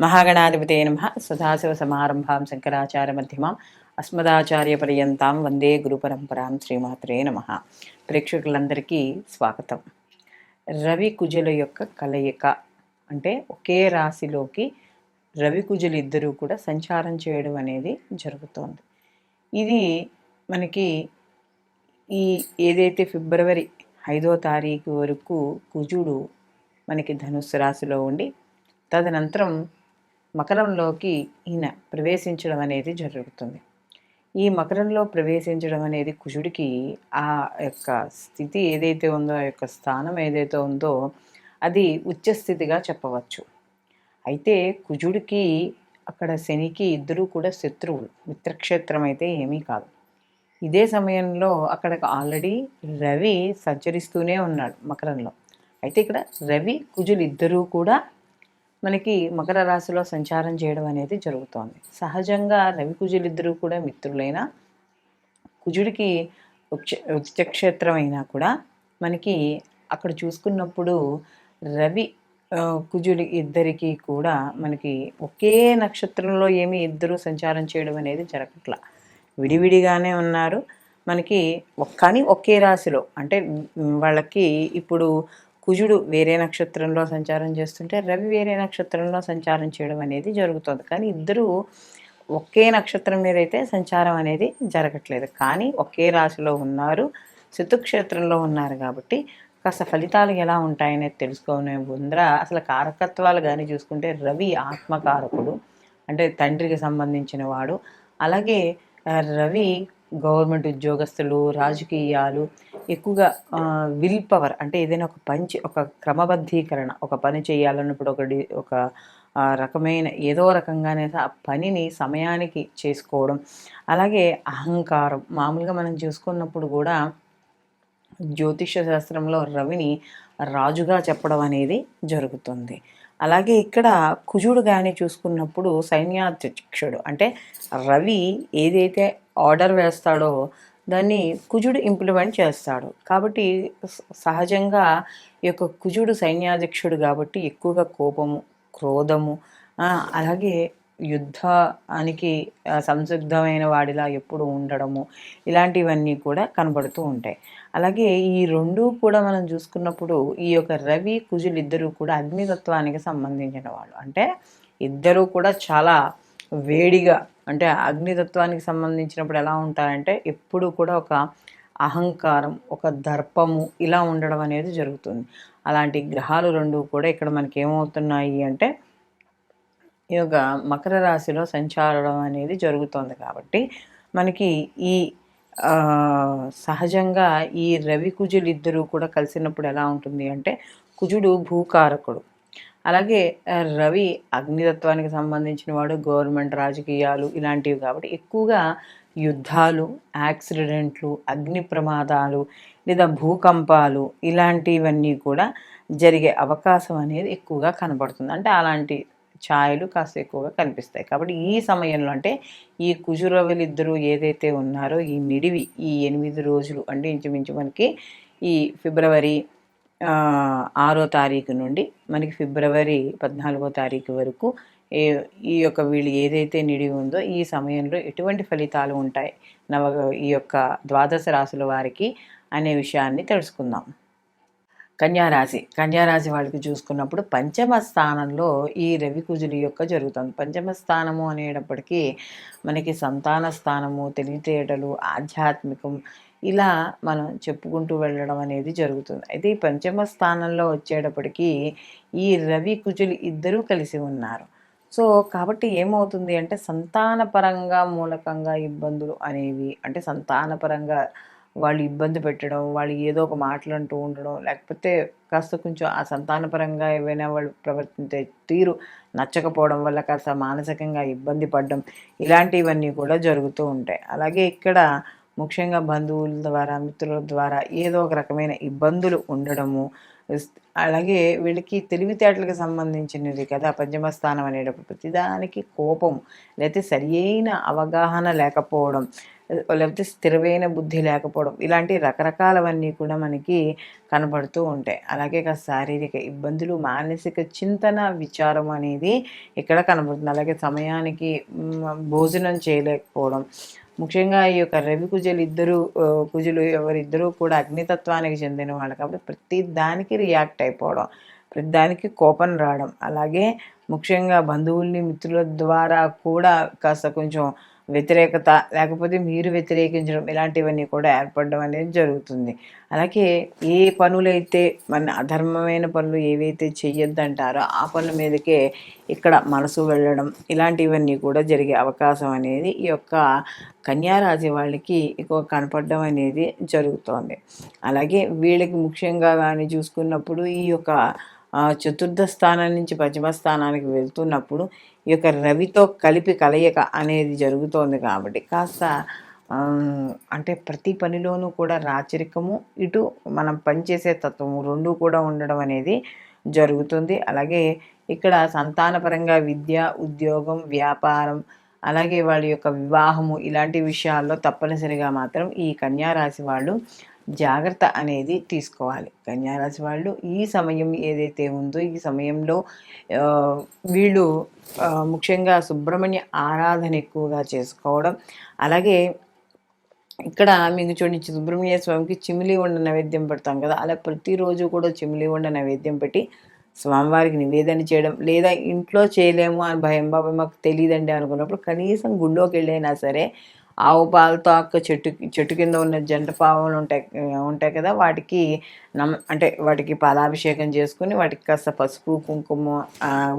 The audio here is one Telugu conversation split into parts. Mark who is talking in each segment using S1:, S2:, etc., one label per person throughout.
S1: మహాగణాధిపతే నమ. సదాశివ సమారంభాం శంకరాచార్య మధ్యమాం. అస్మదాచార్య పర్యంతాం వందే గురు పరంపరాం శ్రీమాత్రే నమ. ప్రేక్షకులందరికీ స్వాగతం. రవి కుజుల యొక్క కలయిక అంటే ఒకే రాశిలోకి రవి కుజులు ఇద్దరూ కూడా సంచారం చేయడం అనేది జరుగుతోంది. ఇది మనకి ఈ ఏదైతే ఫిబ్రవరి ఐదో తారీఖు వరకు కుజుడు మనకి ధనుస్సు రాశిలో ఉండి తదనంతరం మకరంలోకి ఈయన ప్రవేశించడం అనేది జరుగుతుంది. ఈ మకరంలో ప్రవేశించడం అనేది కుజుడికి ఆ యొక్క స్థితి ఏదైతే ఉందో ఆ యొక్క స్థానం ఏదైతే ఉందో అది ఉచ్చస్థితిగా చెప్పవచ్చు. అయితే కుజుడికి అక్కడ శనికి ఇద్దరూ కూడా శత్రువులు. మిత్రక్షేత్రం అయితే ఏమీ కాదు. ఇదే సమయంలో అక్కడ ఆల్రెడీ రవి సంచరిస్తూనే ఉన్నాడు మకరంలో. అయితే ఇక్కడ రవి కుజులు ఇద్దరూ కూడా మనకి మకర రాశిలో సంచారం చేయడం అనేది జరుగుతోంది. సహజంగా రవి కుజులు ఇద్దరూ కూడా మిత్రులైన కుజుడికి ఉచ్చక్షేత్రం అయినా కూడా మనకి అక్కడ చూసుకున్నప్పుడు రవి కుజుడి ఇద్దరికీ కూడా మనకి ఒకే నక్షత్రంలో ఏమి ఇద్దరు సంచారం చేయడం అనేది జరగట్ల. విడివిడిగానే ఉన్నారు. మనకి కానీ ఒకే రాశిలో అంటే వాళ్ళకి ఇప్పుడు కుజుడు వేరే నక్షత్రంలో సంచారం చేస్తుంటే రవి వేరే నక్షత్రంలో సంచారం చేయడం అనేది జరుగుతుంది. కానీ ఇద్దరు ఒకే నక్షత్రం మీద అయితే సంచారం అనేది జరగట్లేదు. కానీ ఒకే రాశిలో ఉన్నారు శతుక్షేత్రంలో ఉన్నారు కాబట్టి కాస్త ఫలితాలు ఎలా ఉంటాయనేది తెలుసుకునే ముందర అసలు కారకత్వాలు కానీ చూసుకుంటే రవి ఆత్మకారకుడు అంటే తండ్రికి సంబంధించిన వాడు. అలాగే రవి గవర్నమెంట్ ఉద్యోగస్తులు రాజకీయాలు ఎక్కువగా విల్ పవర్ అంటే ఏదైనా ఒక పంచి ఒక క్రమబద్ధీకరణ ఒక పని చేయాలన్నప్పుడు ఒకటి ఒక రకమైన ఏదో రకంగానే ఆ పనిని సమయానికి చేసుకోవడం. అలాగే అహంకారం మామూలుగా మనం చూసుకున్నప్పుడు కూడా జ్యోతిష శాస్త్రంలో రవిని రాజుగా చెప్పడం అనేది జరుగుతుంది. అలాగే ఇక్కడ కుజుడు కానీ చూసుకున్నప్పుడు సైన్యాధ్యక్షుడు అంటే రవి ఏదైతే ఆర్డర్ వేస్తాడో దాన్ని కుజుడు ఇంప్లిమెంట్ చేస్తాడు. కాబట్టి సహజంగా ఈ యొక్క కుజుడు సైన్యాధ్యక్షుడు కాబట్టి ఎక్కువగా కోపము క్రోధము అలాగే యుద్ధానికి సంసిద్ధమైన వాడిలా ఎప్పుడు ఉండడము ఇలాంటివన్నీ కూడా కనబడుతూ ఉంటాయి. అలాగే ఈ రెండు కూడా మనం చూసుకున్నప్పుడు ఈ యొక్క రవి కుజులు ఇద్దరూ కూడా అగ్నితత్వానికి సంబంధించిన వాళ్ళు. అంటే ఇద్దరూ కూడా చాలా వేడిగా అంటే అగ్నితత్వానికి సంబంధించినప్పుడు ఎలా ఉంటారంటే ఎప్పుడు కూడా ఒక అహంకారం ఒక దర్పము ఇలా ఉండడం అనేది జరుగుతుంది. అలాంటి గ్రహాలు రెండు కూడా ఇక్కడ మనకి ఏమవుతున్నాయి అంటే ఈ యొక్క మకర రాశిలో సంచారడం అనేది జరుగుతుంది కాబట్టి మనకి ఈ సహజంగా ఈ రవి కుజులు ఇద్దరూ కూడా కలిసినప్పుడు ఎలా ఉంటుంది అంటే కుజుడు భూకారకుడు. అలాగే రవి అగ్నితత్వానికి సంబంధించిన వాడు గవర్నమెంట్ రాజకీయాలు ఇలాంటివి కాబట్టి ఎక్కువగా యుద్ధాలు యాక్సిడెంట్లు అగ్ని ప్రమాదాలు లేదా భూకంపాలు ఇలాంటివన్నీ కూడా జరిగే అవకాశం అనేది ఎక్కువగా కనబడుతుంది. అంటే అలాంటి ఛాయలు కాస్త ఎక్కువగా కనిపిస్తాయి. కాబట్టి ఈ సమయంలో అంటే ఈ కుజురవులు ఇద్దరు ఏదైతే ఉన్నారో ఈ నిడివి ఈ ఎనిమిది రోజులు అంటే ఇంచుమించు మనకి ఈ ఫిబ్రవరి ఆరో తారీఖు నుండి మనకి ఫిబ్రవరి పద్నాలుగో తారీఖు వరకు ఏ ఈ యొక్క వీళ్ళు ఏదైతే నిడివి ఉందో ఈ సమయంలో ఎటువంటి ఫలితాలు ఉంటాయి? నవ ఈ యొక్క ద్వాదశ రాశుల వారికి అనే విషయాన్ని తెలుసుకుందాం. కన్యారాశి. కన్యారాశి వాళ్ళకి చూసుకున్నప్పుడు పంచమ స్థానంలో ఈ రవి కుజులి యొక్క జరుగుతుంది. పంచమ స్థానము అనేటప్పటికీ మనకి సంతాన స్థానము తెలివితేటలు ఆధ్యాత్మికం ఇలా మనం చెప్పుకుంటూ వెళ్ళడం అనేది జరుగుతుంది. అయితే ఈ పంచమ స్థానంలో వచ్చేటప్పటికీ ఈ రవి కుజులు ఇద్దరూ కలిసి ఉన్నారు. సో కాబట్టి ఏమవుతుంది అంటే సంతానపరంగా మూలకంగా ఇబ్బందులు అనేవి అంటే సంతానపరంగా వాళ్ళు ఇబ్బంది పెట్టడం వాళ్ళు ఏదో ఒక మాటలు అంటూ ఉండడం లేకపోతే కాస్త కొంచెం ఆ సంతానపరంగా ఏవైనా వాళ్ళు ప్రవర్తించే తీరు నచ్చకపోవడం వల్ల కాస్త మానసికంగా ఇబ్బంది పడడం ఇలాంటివన్నీ కూడా జరుగుతూ ఉంటాయి. అలాగే ఇక్కడ ముఖ్యంగా బంధువుల ద్వారా మిత్రుల ద్వారా ఏదో ఒక రకమైన ఇబ్బందులు ఉండడము అలాగే వీళ్ళకి తెలివితేటలకు సంబంధించినది కదా పంచమ స్థానం అనేటప్పుడు ప్రతిదానికి కోపం లేకపోతే సరి అయిన అవగాహన లేకపోవడం లేకపోతే స్థిరమైన బుద్ధి లేకపోవడం ఇలాంటి రకరకాలవన్నీ కూడా మనకి కనబడుతూ ఉంటాయి. అలాగే శారీరక ఇబ్బందులు మానసిక చింతన విచారం అనేది ఇక్కడ కనబడుతుంది. అలాగే సమయానికి భోజనం చేయలేకపోవడం ముఖ్యంగా ఈ యొక్క రవి కుజలు ఇద్దరు కుజులు ఎవరిద్దరూ కూడా అగ్నితత్వానికి చెందిన వాళ్ళు. కాబట్టి ప్రతి దానికి రియాక్ట్ అయిపోవడం ప్రతి దానికి కోపం రావడం. అలాగే ముఖ్యంగా బంధువుల్ని మిత్రుల ద్వారా కూడా కాస్త కొంచెం వ్యతిరేకత లేకపోతే మీరు వ్యతిరేకించడం ఇలాంటివన్నీ కూడా ఏర్పడడం అనేది జరుగుతుంది. అలాగే ఏ పనులైతే మన అధర్మమైన పనులు ఏవైతే చెయ్యొద్దంటారో ఆ పనుల మీదకే ఇక్కడ మనసు వెళ్ళడం ఇలాంటివన్నీ కూడా జరిగే అవకాశం అనేది ఈ యొక్క కన్యారాశి వాళ్ళకి ఎక్కువ కనపడడం అనేది జరుగుతోంది. అలాగే వీళ్ళకి ముఖ్యంగా కానీ చూసుకున్నప్పుడు ఈ యొక్క చతుర్థ స్థానం నుంచి పంచమ స్థానానికి వెళ్తున్నప్పుడు ఈ యొక్క రవితో కలిపి కలయిక అనేది జరుగుతోంది కాబట్టి కాస్త అంటే ప్రతి పనిలోనూ కూడా రాచరికము ఇటు మనం పనిచేసే తత్వము రెండు కూడా ఉండడం అనేది జరుగుతుంది. అలాగే ఇక్కడ సంతానపరంగా విద్య ఉద్యోగం వ్యాపారం అలాగే వాళ్ళ యొక్క వివాహము ఇలాంటి విషయాల్లో తప్పనిసరిగా మాత్రం ఈ కన్యా రాశి వాళ్ళు జాగ్రత్త అనేది తీసుకోవాలి. కన్యారాశి వాళ్ళు ఈ సమయం ఏదైతే ఉందో ఈ సమయంలో వీళ్ళు ముఖ్యంగా సుబ్రహ్మణ్య ఆరాధన ఎక్కువగా చేసుకోవడం అలాగే ఇక్కడ మీకు చూడండి సుబ్రహ్మణ్య స్వామికి చిమిలి ఉండ నైవేద్యం పెడతాం కదా అలా ప్రతిరోజు కూడా చిమిలి ఉండ నైవేద్యం పెట్టి స్వామివారికి నివేదన చేయడం లేదా ఇంట్లో చేయలేము అని భయం బాబాయ్ మాకు తెలియదండి అనుకున్నప్పుడు కనీసం గుళ్ళోకి వెళ్ళైనా సరే ఆవు పాలతో అక్క చెట్టు చెట్టు కింద ఉన్న జంట పావులు ఉంటాయి ఉంటాయి కదా వాటికి నమ్ అంటే వాటికి పాలాభిషేకం చేసుకుని వాటికి కాస్త పసుపు కుంకుమ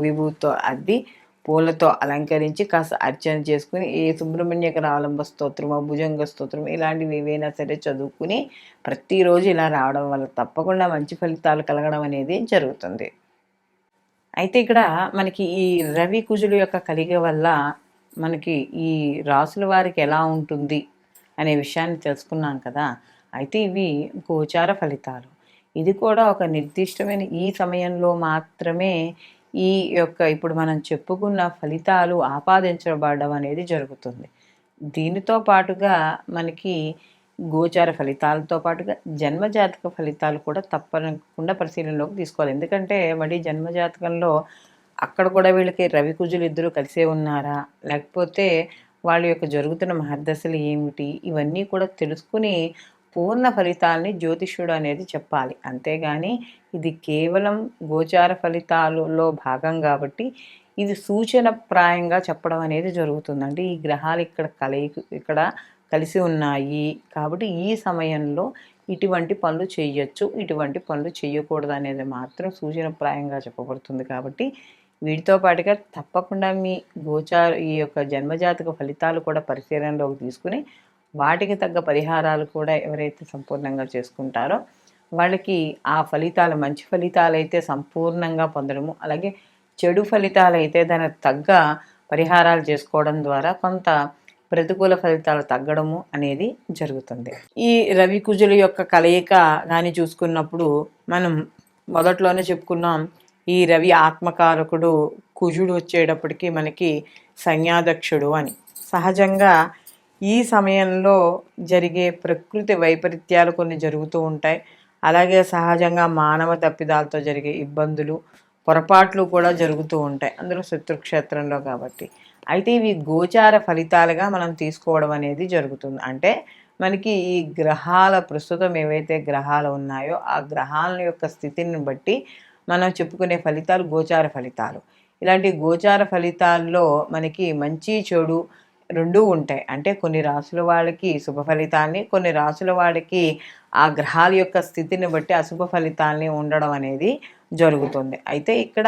S1: విభూతో అద్ది పూలతో అలంకరించి కాస్త అర్చన చేసుకుని ఏ సుబ్రహ్మణ్యక రావలంబ స్తోత్రము భుజంగ స్తోత్రం ఇలాంటివి ఏవైనా సరే చదువుకుని ప్రతిరోజు ఇలా రావడం వల్ల తప్పకుండా మంచి ఫలితాలు కలగడం అనేది జరుగుతుంది. అయితే ఇక్కడ మనకి ఈ రవి కుజుల యొక్క కలిగ వల్ల మనకి ఈ రాసుల వారికి ఎలా ఉంటుంది అనే విషయాన్ని తెలుసుకున్నాం కదా అయితే ఇవి గోచార ఫలితాలు. ఇది కూడా ఒక నిర్దిష్టమైన ఈ సమయంలో మాత్రమే ఈ యొక్క ఇప్పుడు మనం చెప్పుకున్న ఫలితాలు ఆపాదించబడడం అనేది జరుగుతుంది. దీనితో పాటుగా మనకి గోచార ఫలితాలతో పాటుగా జన్మజాతక ఫలితాలు కూడా తప్పకుండా పరిశీలనలోకి తీసుకోవాలి. ఎందుకంటే మళ్ళీ జన్మజాతకంలో అక్కడ కూడా వీళ్ళకి రవి కుజులు ఇద్దరు కలిసే ఉన్నారా? లేకపోతే వాళ్ళ యొక్క జరుగుతున్న మహర్దశలు ఏమిటి? ఇవన్నీ కూడా తెలుసుకుని పూర్ణ ఫలితాలని జ్యోతిష్యుడు అనేది చెప్పాలి. అంతేగాని ఇది కేవలం గోచార ఫలితాలలో భాగం కాబట్టి ఇది సూచన ప్రాయంగా చెప్పడం అనేది జరుగుతుందండి. ఈ గ్రహాలు ఇక్కడ కలయి ఇక్కడ కలిసి ఉన్నాయి కాబట్టి ఈ సమయంలో ఇటువంటి పనులు చేయొచ్చు. ఇటువంటి పనులు చేయకూడదు అనేది మాత్రం సూచనప్రాయంగా చెప్పబడుతుంది కాబట్టి వీటితో పాటుగా తప్పకుండా మీ గోచార ఈ యొక్క జన్మజాతక ఫలితాలు కూడా పరిశీలనలోకి తీసుకుని వాటికి తగ్గ పరిహారాలు కూడా ఎవరైతే సంపూర్ణంగా చేసుకుంటారో వాళ్ళకి ఆ ఫలితాలు మంచి ఫలితాలు అయితే సంపూర్ణంగా పొందడము అలాగే చెడు ఫలితాలు అయితే దానికి తగ్గ పరిహారాలు చేసుకోవడం ద్వారా కొంత ప్రతికూల ఫలితాలు తగ్గడము అనేది జరుగుతుంది. ఈ రవి కుజుల యొక్క కలయిక కానీ చూసుకున్నప్పుడు మనం మొదట్లోనే చెప్పుకున్నాం ఈ రవి ఆత్మకారకుడు కుజుడు వచ్చేటప్పటికి మనకి సంజ్ఞాదక్షుడు అని. సహజంగా ఈ సమయంలో జరిగే ప్రకృతి వైపరీత్యాలు కొన్ని జరుగుతూ ఉంటాయి. అలాగే సహజంగా మానవ తప్పిదాలతో జరిగే ఇబ్బందులు పొరపాట్లు కూడా జరుగుతూ ఉంటాయి. అందులో శత్రుక్షేత్రంలో కాబట్టి. అయితే ఇవి గోచార ఫలితాలుగా మనం తీసుకోవడం అనేది జరుగుతుంది. అంటే మనకి ఈ గ్రహాల ప్రస్తుతం ఏవైతే గ్రహాలు ఉన్నాయో ఆ గ్రహాల యొక్క స్థితిని బట్టి మనం చెప్పుకునే ఫలితాలు గోచార ఫలితాలు. ఇలాంటి గోచార ఫలితాల్లో మనకి మంచి చెడు రెండూ ఉంటాయి. అంటే కొన్ని రాసుల వాళ్ళకి శుభ ఫలితాన్ని కొన్ని రాసుల వాళ్ళకి ఆ గ్రహాల యొక్క స్థితిని బట్టి అశుభ ఫలితాల్ని ఉండడం అనేది జరుగుతుంది. అయితే ఇక్కడ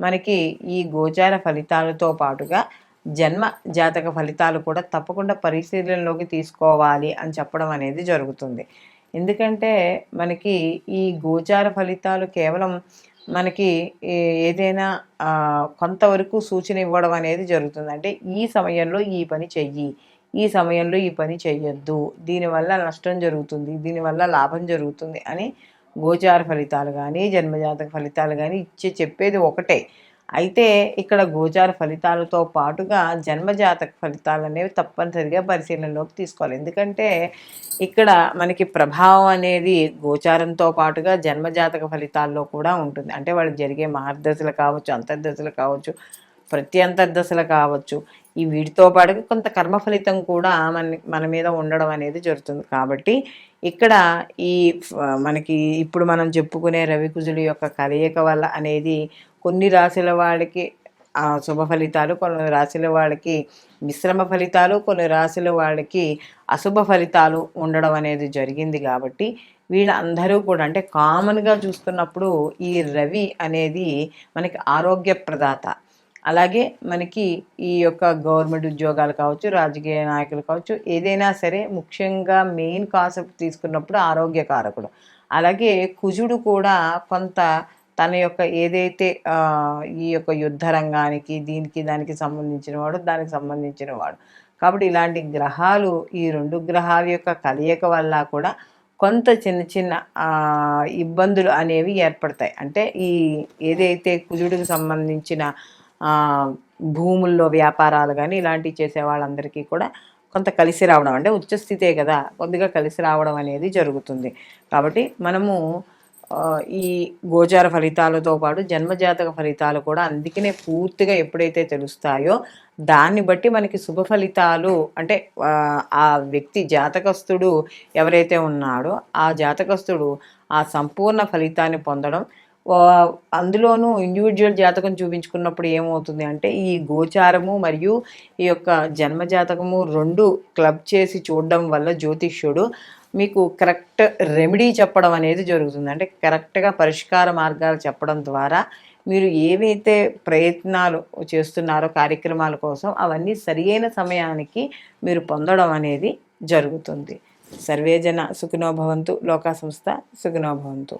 S1: మనకి ఈ గోచార ఫలితాలతో పాటుగా జన్మ జాతక ఫలితాలు కూడా తప్పకుండా పరిశీలనలోకి తీసుకోవాలి అని చెప్పడం అనేది జరుగుతుంది. ఎందుకంటే మనకి ఈ గోచార ఫలితాలు కేవలం మనకి ఏదైనా కొంతవరకు సూచన ఇవ్వడం అనేది జరుగుతుంది. అంటే ఈ సమయంలో ఈ పని చెయ్యి ఈ సమయంలో ఈ పని చెయ్యొద్దు దీనివల్ల నష్టం జరుగుతుంది దీనివల్ల లాభం జరుగుతుంది అని గోచార ఫలితాలు కానీ జన్మజాతక ఫలితాలు కానీ ఇచ్చే చెప్పేది ఒకటే. అయితే ఇక్కడ గోచార ఫలితాలతో పాటుగా జన్మజాతక ఫలితాలు అనేవి తప్పనిసరిగా పరిశీలనలోకి తీసుకోవాలి. ఎందుకంటే ఇక్కడ మనకి ప్రభావం అనేది గోచారంతో పాటుగా జన్మజాతక ఫలితాల్లో కూడా ఉంటుంది. అంటే వాళ్ళు జరిగే మహర్దశలు కావచ్చు అంతర్దశలు కావచ్చు ప్రత్యంతర్దశలు కావచ్చు ఈ వీటితో పాటుగా కొంత కర్మ ఫలితం కూడా మన మన మీద ఉండడం అనేది జరుగుతుంది. కాబట్టి ఇక్కడ ఈ మనకి ఇప్పుడు మనం చెప్పుకునే రవికుజుల యొక్క కలయిక వల్ల అనేది కొన్ని రాశుల వాళ్ళకి శుభ ఫలితాలు కొన్ని రాశుల వాళ్ళకి మిశ్రమ ఫలితాలు కొన్ని రాశుల వాళ్ళకి అశుభ ఫలితాలు ఉండడం అనేది జరిగింది కాబట్టి వీళ్ళందరూ కూడా అంటే కామన్గా చూస్తున్నప్పుడు ఈ రవి అనేది మనకి ఆరోగ్య ప్రదాత. అలాగే మనకి ఈ యొక్క గవర్నమెంట్ ఉద్యోగాలు కావచ్చు రాజకీయ నాయకులు కావచ్చు ఏదైనా సరే ముఖ్యంగా మెయిన్ కాన్సెప్ట్ తీసుకున్నప్పుడు ఆరోగ్యకారకుడు. అలాగే కుజుడు కూడా కొంత తన యొక్క ఏదైతే ఈ యొక్క యుద్ధ రంగానికి దీనికి దానికి సంబంధించిన వాడు దానికి సంబంధించిన వాడు. కాబట్టి ఇలాంటి గ్రహాలు ఈ రెండు గ్రహాల యొక్క కలయిక వల్ల కూడా కొంత చిన్న చిన్న ఇబ్బందులు అనేవి ఏర్పడతాయి. అంటే ఈ ఏదైతే కుజుడికి సంబంధించిన భూముల్లో వ్యాపారాలు కానీ ఇలాంటివి చేసే వాళ్ళందరికీ కూడా కొంత కలిసి రావడం. అంటే ఉచ్చస్థితే కదా కొద్దిగా కలిసి రావడం అనేది జరుగుతుంది. కాబట్టి మనము ఈ గోచార ఫలితాలతో పాటు జన్మజాతక ఫలితాలు కూడా అందుకనే పూర్తిగా ఎప్పుడైతే తెలుస్తాయో దాన్ని బట్టి మనకి శుభ ఫలితాలు అంటే ఆ వ్యక్తి జాతకస్తుడు ఎవరైతే ఉన్నాడో ఆ జాతకస్తుడు ఆ సంపూర్ణ ఫలితాన్ని పొందడం అందులోనూ ఇండివిజువల్ జాతకం చూపించుకున్నప్పుడు ఏమవుతుంది అంటే ఈ గోచారము మరియు ఈ యొక్క జన్మ జాతకము రెండు క్లబ్ చేసి చూడడం వల్ల జ్యోతిష్యుడు మీకు కరెక్ట్ రెమెడీ చెప్పడం అనేది జరుగుతుంది. అంటే కరెక్ట్గా పరిష్కార మార్గాలు చెప్పడం ద్వారా మీరు ఏవైతే ప్రయత్నాలు చేస్తున్నారో కార్యక్రమాల కోసం అవన్నీ సరియైన సమయానికి మీరు పొందడం అనేది జరుగుతుంది. సర్వేజన సుఖినోభవంతు లోకా సంస్థ సుఖినోభవంతు